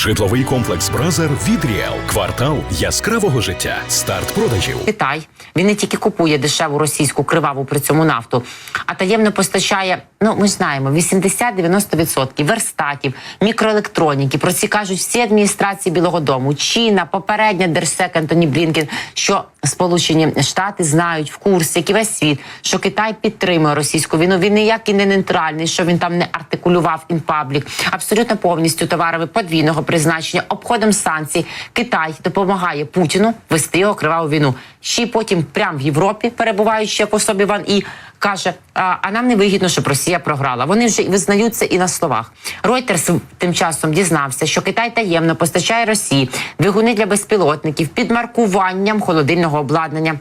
Житловий комплекс Бразер від Ріел. Квартал яскравого життя. Старт продажів. Китай він не тільки купує дешеву російську криваву при цьому нафту, а таємно постачає. Ну ми знаємо, 80-90% верстатів, мікроелектроніки. Про ці кажуть всі адміністрації Білого Дому, Чина, попередня держсек Антоні Блінкен, що Сполучені Штати знають в курсі, як і весь світ, що Китай підтримує російську війну. Він ніякий не нейтральний, що він там не артикулював інпаблік. Абсолютно повністю товарами подвійного призначення, обходом санкцій. Китай допомагає Путіну вести його криваву війну. Ще й потім, прямо в Європі, перебуваючи як особі Ван і каже: а, а нам не вигідно, щоб Росія програла. Вони вже визнають це і на словах. Reuters тим часом дізнався, що Китай таємно постачає Росії двигуни для безпілотників під маркуванням холодильного обладнання.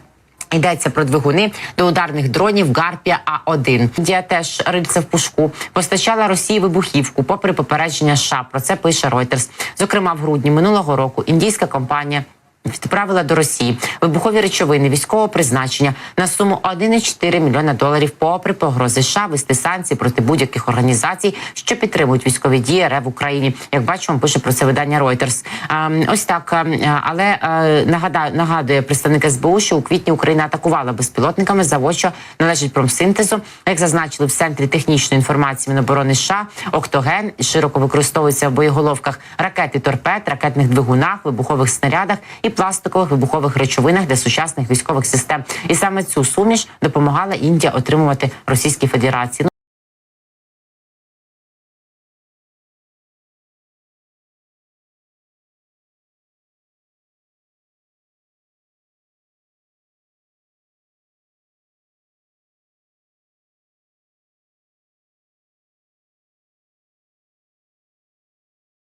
Йдеться про двигуни до ударних дронів Гарпія А 1 Дія теж рильце в пушку постачала Росії вибухівку, попри попередження США. Про це пише Reuters. Зокрема, в грудні минулого року індійська компанія. Відправила до Росії вибухові речовини військового призначення на суму 1,4 мільйона доларів, попри погрози США вести санкції проти будь-яких організацій, що підтримують військові дії РФ в Україні. Як бачимо, пише про це видання Reuters. Ем, Ось так, ем, але е, нагадаю, нагадує представник СБУ, що у квітні Україна атакувала безпілотниками завод, що належить промсинтезу. Як зазначили в центрі технічної інформації Міноборони США, Октоген широко використовується в боєголовках ракети торпед, ракетних двигунах, вибухових снарядах і пластикових вибухових речовинах для сучасних військових систем. І саме цю суміш допомагала Індія отримувати Російській Федерації.